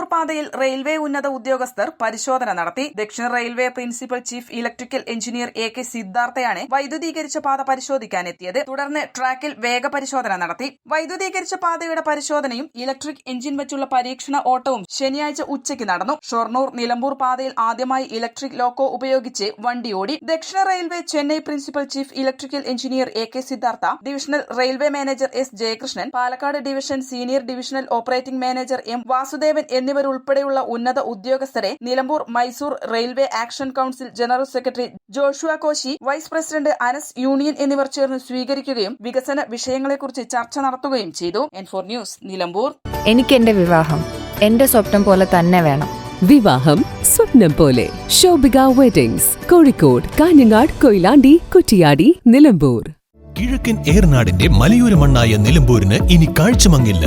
Shoranur പാതയിൽ railway ഉന്നത ഉദ്യോഗസ്ഥർ പരിശോധന നടത്തി. ദക്ഷിണ railway principal chief electrical engineer A K സിദ്ധാർത്ഥയാണ് വൈദ്യുതീകരിച്ച പാത പരിശോധിക്കാൻ എത്തിയത് തുടർന്ന് ട്രാക്കിൽ വേഗ പരിശോധന നടത്തി. വൈദ്യുതീകരിച്ച പാതയുടെ പരിശോധനയും ഇലക്ട്രിക് എഞ്ചിൻ വെച്ചുള്ള പരീക്ഷണ ഓട്ടവും ശനിയാഴ്ച ഉച്ചയ്ക്ക് നടന്നു. ഷൊർണൂർ നിലമ്പൂർ പാതയിൽ ആദ്യമായി ഇലക്ട്രിക് ലോക്കോ ഉപയോഗിച്ച് വണ്ടി ഓടി. ദക്ഷിണ railway Chennai principal chief electrical engineer A K Siddhartha divisional railway manager S Jayakrishnan Palakkad division senior divisional operating manager M Vasudevan എന്നിവരുൾപ്പെടെയുള്ള ഉന്നത ഉദ്യോഗസ്ഥരെ Nilambur Mysore railway action council general secretary Joshua Koshy vice president Anas union എന്നിവർ ചേർന്ന് സ്വീകരിക്കുകയും വികസന വിഷയങ്ങളെക്കുറിച്ച് ചർച്ച നടത്തുകയും ചെയ്തു. N four news Nilambur. എനിക്ക് എന്റെ വിവാഹം എന്റെ സ്വപ്നം പോലെ തന്നെ വേണം. വിവാഹം സ്വപ്നം പോലെ. ശോഭിക വെഡിങ്സ് കോഴിക്കോട് കാഞ്ഞങ്ങാട് കൊയിലാണ്ടി കുറ്റിയാടി നിലമ്പൂർ. കിഴക്കൻ ഏർനാടിന്റെ മലയോര മണ്ണായ നിലമ്പൂരിന് ഇനി കാഴ്ചമങ്ങില്ല.